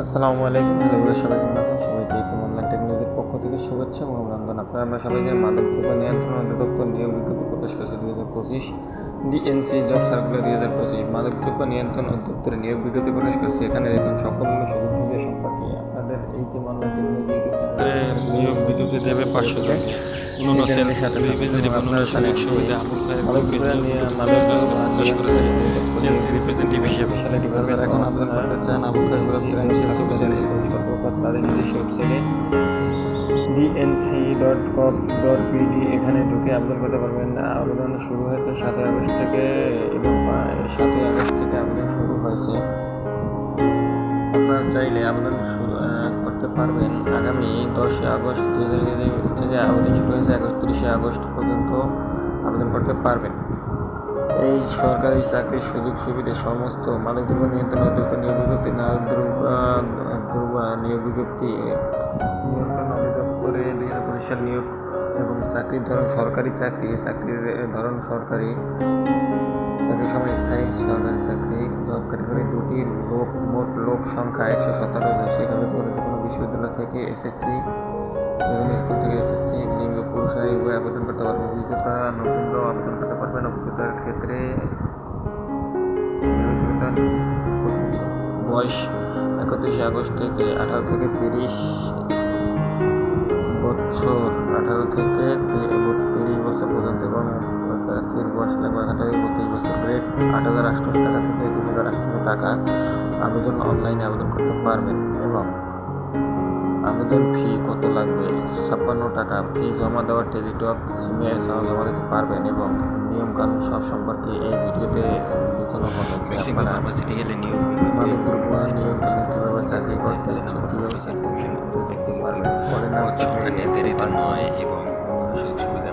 আসসালামু আলাইকুম, হ্যালো সবাই কেমন আছেন? সবাই পেয়েছি অনলাইন টেকনোলজির পক্ষ থেকে শুভেচ্ছা এবং অভিনন্দন। আপনারা আমরা সবাই যে মাদক দ্রব্য নিয়ন্ত্রণ অধিদপ্তর নিয়োগ বিজ্ঞপ্তি প্রকাশ করেছে দুই হাজার পঁচিশ ডিএনসি জব সার্কুলার দুই হাজার পঁচিশ। মাদক দ্রব্য নিয়ন্ত্রণ অধিদপ্তরে নিয়োগ বিজ্ঞপ্তি প্রকাশ করেছে। এখানে দেখুন, সকল সুযোগ সুবিধা সম্পর্কে আপনাদের এই যে অনলাইন টেকনোলজি নিয়োগ বিদ্যুৎ দেবে পাঁচশো জন। সেলস রিপ্রেজেন্টেটিভ সেলস হিসেবে ডিপার্টমেন্ট এখন আবেদন করতে চান আবু খায়ের ফিনান্সিয়াল অফিসারে তাদের নিজস্ব ওয়েবসাইটে DNC dot com dot BD এখানে ঢুকে আবেদন করতে পারবেন। আবেদন শুরু হয়েছে সাতই আগস্ট থেকে এবং সাতই আগস্ট থেকে আবেদন শুরু হয়েছে। চাইলে আবেদন শুরু করতে পারবেন। আগামী দশই আগস্ট দু হাজার থেকে আবেদন শুরু হয়েছে একত্রিশে আগস্ট পর্যন্ত আবেদন করতে পারবেন। এই সরকারি চাকরির সুযোগ সুবিধা সমস্ত মাদক দ্রব্য নিয়ন্ত্রণ অধিদপ্তর নিয়োগ বিজ্ঞপ্তি না দ্রব্য দ্রব্য নিয়োগ বিজ্ঞপ্তি, নিয়ন্ত্রণ অধিদপ্তরে দুই হাজার পঁচিশ সাল নিয়োগ এবং চাকরির ধরন সরকারি চাকরি, চাকরির ধরন সরকারি। চাকরির সময় স্থায়ী সরকারি চাকরি জব ক্যাটাগরি দুটি লোক, মোট লোক সংখ্যা একশো সতেরো জন। শিক্ষাগত করেছে কোনো বিশ্ববিদ্যালয় থেকে এসএসসি বিভিন্ন স্কুল থেকে এসএসসি, লিঙ্গ, পুরুষ নারী উভয় আবেদন করতে পারবে। অভিজ্ঞতা নতুনরাও আবেদন করতে পারবেন অভিজ্ঞতার ক্ষেত্রে বয়স। একত্রিশে আগস্ট থেকে আঠারো থেকে তিরিশ বছর। আঠারো থেকে প্রার্থীর বয়স লাগবে আঠারো থেকে বত্রিশ বছর গ্রেড আট হাজার আটশোশো টাকা থেকে একুশ হাজার আটশোশো টাকা আবেদন অনলাইনে আবেদন করতে পারবেন এবং আবেদন ফি কত লাগবে? ছাপ্পান্ন টাকা। ফি জমা দেওয়ার টেলিটক সিমে জমা দিতে পারবেন এবং নিয়মকানুন সব সম্পর্কে এই ভিডিওতে বিবেচনা হবে কীভাবে চাকরি করতে ইচ্ছুক কীভাবে চাকরি করতে দেখতে পারবেন। এবং সুযোগ সুবিধা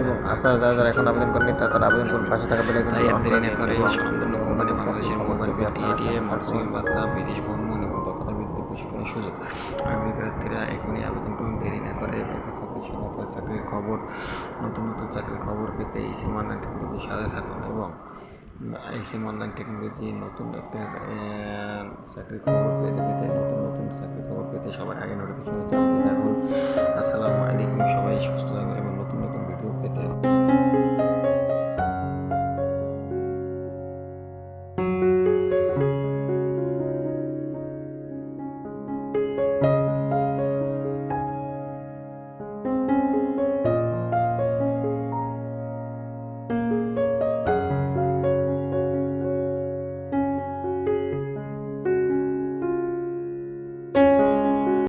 এবং আপনারা যারা যারা এখন আবেদন করেন তারা আবেদন করুন। পাশে থাকা বেলে তাই আর দেরি না করে স্বনামধন্য কোম্পানি বাংলাদেশের মোবাইল পিটিএ মোটরসাইকেল ভাতা বিদেশ ভ্রমণ এবং দক্ষতা বৃদ্ধির প্রশিক্ষণের সুযোগ। আগ্রহী প্রার্থীরা এখনই আবেদন করুন দেরি না করে চাকরি চাকরির খবর নতুন নতুন চাকরির খবর পেতে এই সিম অনলাইন টেকনোলজির সাথে থাকুন এবং এই সিম অনলাইন টেকনোলজি নতুন একটা চাকরির খবর পেতে পেতে নতুন নতুন চাকরির খবর পেতে সবার আগে নোটিফিকেশন চালাতে থাকুন। আসসালামু আলাইকুম সবাই সুস্থ থাকবেন।